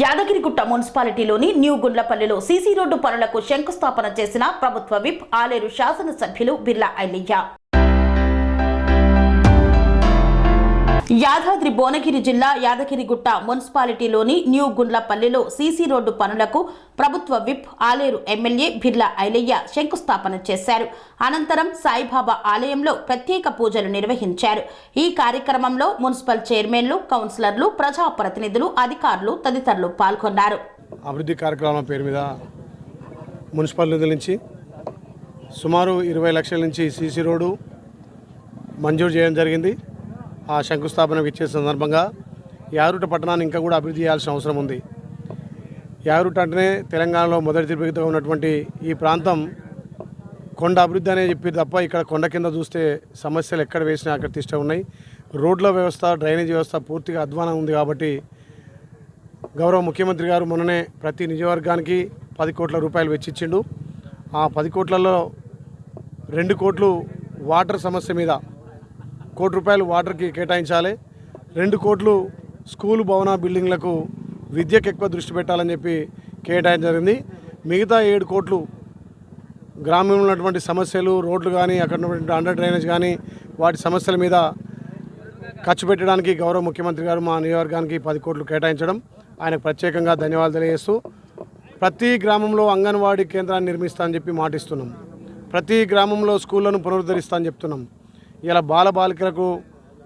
యాదగిరిగుట్ట మున్సిపాలిటీలోని న్యూ గుండ్లపల్లిలో CC road పనులకు శంకుస్థాపన చేసిన ప్రభుత్వ విప్ ఆలేరు శాసనసభ్యులు బిర్లా ఐలయ్య. యాదాద్రి భువనగిరి జిల్లా యాదగిరిగుట్ట మున్సిపాలిటీలోని న్యూ గుండ్లపల్లిలో సీసీ రోడ్డు పనులకు ప్రభుత్వ విప్ ఆలేరు ఎమ్మెల్యే బిర్లా ఐలయ్య శంకుస్థాపన చేశారు. అనంతరం సాయిబాబా ఆలయంలో ప్రత్యేక పూజలు నిర్వహించారు. ఈ కార్యక్రమంలో మున్సిపల్ చైర్మన్లు కౌన్సిలర్లు ప్రజాప్రతినిధులు అధికారులు తదితరులు పాల్గొన్నారు. అభివృద్ధి కార్యక్రమం పేరు మీద మున్సిపల్ నిధుల నుంచి సుమారు ఇరవై లక్షల నుంచి సీసీ రోడ్డు మంజూరు చేయడం జరిగింది. ఆ శంకుస్థాపన ఇచ్చే సందర్భంగా యారుట పట్టణాన్ని ఇంకా కూడా అభివృద్ధి చేయాల్సిన అవసరం ఉంది. యారుట అంటేనే తెలంగాణలో మొదటి తిరుపతిగా ఉన్నటువంటి ఈ ప్రాంతం కొండ అభివృద్ధి అనే చెప్పి తప్ప ఇక్కడ కొండ కింద చూస్తే సమస్యలు ఎక్కడ వేసినా అక్కడ తిష్ట ఉన్నాయి. రోడ్ల వ్యవస్థ డ్రైనేజ్ వ్యవస్థ పూర్తిగా అధ్వానం ఉంది కాబట్టి గౌరవ ముఖ్యమంత్రి గారు మొన్ననే ప్రతి నియోజకవర్గానికి పది కోట్ల రూపాయలు వెచ్చిచ్చిండు. ఆ పది కోట్లలో రెండు కోట్లు వాటర్ సమస్య మీద కోటి రూపాయలు వాటర్కి కేటాయించాలి. రెండు కోట్లు స్కూల్ భవన బిల్డింగ్లకు విద్యకు ఎక్కువ దృష్టి పెట్టాలని చెప్పి కేటాయించడం జరిగింది. మిగతా ఏడు కోట్లు గ్రామంలో ఉన్నటువంటి సమస్యలు రోడ్లు కానీ అక్కడ ఉన్నటువంటి అండర్ డ్రైనేజ్ కానీ వాటి సమస్యల మీద ఖర్చు పెట్టడానికి గౌరవ ముఖ్యమంత్రి గారు మా నియోజకవర్గానికి పది కోట్లు కేటాయించడం. ఆయనకు ప్రత్యేకంగా ధన్యవాదాలు తెలియజేస్తూ ప్రతి గ్రామంలో అంగన్వాడీ కేంద్రాన్ని నిర్మిస్తా అని చెప్పి మాటిస్తున్నాం. ప్రతి గ్రామంలో స్కూళ్ళను పునరుద్ధరిస్తా అని చెప్తున్నాం. ఇలా బాల బాలికలకు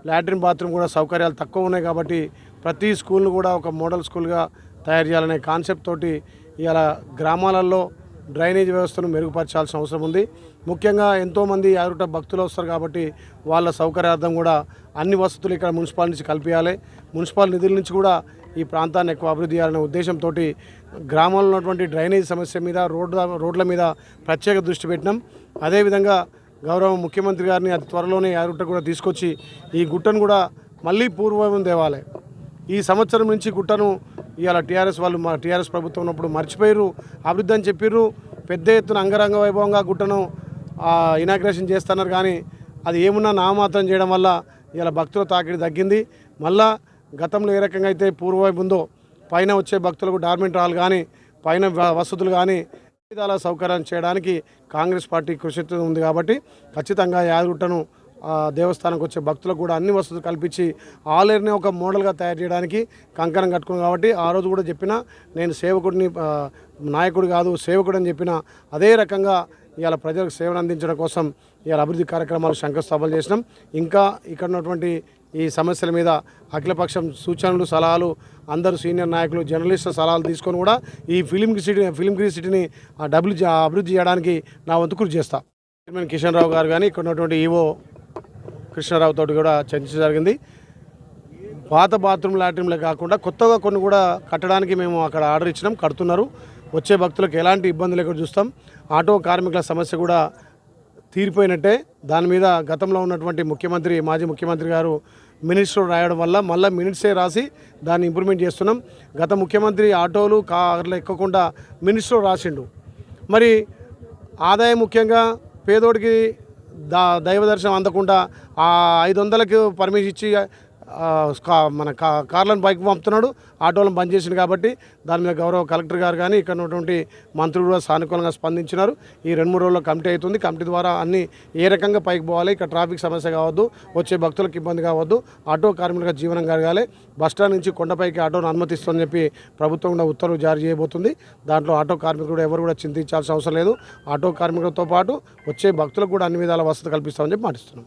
లాట్రిన్ బాత్రూమ్ కూడా సౌకర్యాలు తక్కువ ఉన్నాయి కాబట్టి ప్రతి స్కూల్ను కూడా ఒక మోడల్ స్కూల్గా తయారు చేయాలనే కాన్సెప్ట్ తోటి ఇలా గ్రామాలలో డ్రైనేజ్ వ్యవస్థను మెరుగుపరచాల్సిన అవసరం ఉంది. ముఖ్యంగా ఎంతోమంది యారుట భక్తులు వస్తారు కాబట్టి వాళ్ళ సౌకర్యార్థం కూడా అన్ని వసతులు ఇక్కడ మున్సిపాలిటీ నుంచి కల్పించాలి. మున్సిపల్ నిధుల నుంచి కూడా ఈ ప్రాంతాన్ని ఎక్కువ అభివృద్ధి చేయాలనే ఉద్దేశంతో గ్రామంలో ఉన్నటువంటి డ్రైనేజ్ సమస్య మీద రోడ్ల రోడ్ల మీద ప్రత్యేక దృష్టి పెట్టినాం. అదేవిధంగా గౌరవ ముఖ్యమంత్రి గారిని అతి త్వరలోనే యారుట కూడా తీసుకొచ్చి ఈ గుట్టను కూడా మళ్ళీ పూర్వం తేవాలి ఈ సంవత్సరం నుంచి గుట్టను ఇవాళ టీఆర్ఎస్ వాళ్ళు మా టీఆర్ఎస్ ప్రభుత్వం ఉన్నప్పుడు మర్చిపోయారు అభివృద్ధి అని చెప్పారు పెద్ద ఎత్తున అంగరంగ వైభవంగా గుట్టను ఇనాగ్రేషన్ చేస్తున్నారు కానీ అది ఏమున్నా నామాత్రం చేయడం వల్ల ఇలా భక్తుల తాకిడి తగ్గింది. మళ్ళా గతంలో ఏ రకంగా అయితే పూర్వవైపు ఉందో పైన వచ్చే భక్తులకు డార్మెంట్ హాల్ కానీ పైన వసతులు కానీ విధాల సౌకర్యం చేయడానికి కాంగ్రెస్ పార్టీ కృషి ఉంది కాబట్టి ఖచ్చితంగా యాదగుట్టను దేవస్థానంకి వచ్చే భక్తులకు కూడా అన్ని వసతులు కల్పించి ఆలేరుని ఒక మోడల్గా తయారు చేయడానికి కంకణం కట్టుకున్నాం కాబట్టి ఆ రోజు కూడా చెప్పిన నేను సేవకుడిని నాయకుడు కాదు సేవకుడు అని చెప్పిన అదే రకంగా ఇవాళ ప్రజలకు సేవలు అందించడం కోసం ఇవాళ అభివృద్ధి కార్యక్రమాలు శంకుస్థాపన చేసినాం. ఇంకా ఇక్కడ ఉన్నటువంటి ఈ సమస్యల మీద అఖిలపక్షం సూచనలు సలహాలు అందరు సీనియర్ నాయకులు జర్నలిస్టుల సలహాలు తీసుకొని కూడా ఈ ఫిలిం సిటీ ఫిలిం గ్రీ సిటీని డబ్బులు అభివృద్ధి చేయడానికి నా వంతు కృషి చేస్తా. చైర్మన్ కిషన్ రావు గారు కానీ ఇక్కడ ఉన్నటువంటి ఈవో కృష్ణారావు తోటి కూడా చర్చించ జరిగింది. పాత బాత్రూమ్ లాట్రిన్లే కాకుండా కొత్తగా కొన్ని కూడా కట్టడానికి మేము అక్కడ ఆర్డర్ ఇచ్చినాం కడుతున్నారు. వచ్చే భక్తులకు ఎలాంటి ఇబ్బంది లేకుండా చూస్తాం. ఆటో కార్మికుల సమస్య కూడా తీరిపోయినట్టే దాని మీద గతంలో ఉన్నటువంటి ముఖ్యమంత్రి మాజీ ముఖ్యమంత్రి గారు మినిట్స్లో రాయడం వల్ల మళ్ళీ మినిట్సే రాసి దాన్ని ఇంప్రూవ్మెంట్ చేస్తున్నాం. గత ముఖ్యమంత్రి ఆటోలు కార్లు ఎక్కకుండా మినిట్స్లో రాసిండు. మరి ఆదాయం ముఖ్యంగా పేదోడికి దా దైవ దర్శనం అందకుండా ఆ ఐదు వందలకు పర్మిషన్ ఇచ్చి మన కా కార్లను బైక్ పంపుతున్నాడు ఆటోలను బంద్ చేసింది కాబట్టి దాని మీద గౌరవ కలెక్టర్ గారు కానీ ఇక్కడ ఉన్నటువంటి మంత్రులు కూడా సానుకూలంగా స్పందించినారు. ఈ రెండు మూడు రోజుల్లో కమిటీ అవుతుంది. కమిటీ ద్వారా అన్ని ఏ రకంగా పైకి పోవాలి ఇక్కడ ట్రాఫిక్ సమస్య కావద్దు వచ్చే భక్తులకు ఇబ్బంది కావద్దు ఆటో కార్మికులకు జీవనం కలగాలి బస్టాండ్ నుంచి కొండపైకి ఆటోను అనుమతిస్తుందని చెప్పి ప్రభుత్వం కూడా ఉత్తర్వులు జారీ చేయబోతుంది. దాంట్లో ఆటో కార్మికులు ఎవరు కూడా చింతించాల్సిన అవసరం లేదు. ఆటో కార్మికులతో పాటు వచ్చే భక్తులకు కూడా అన్ని విధాల వసతి కల్పిస్తామని చెప్పి మాటిస్తున్నాం.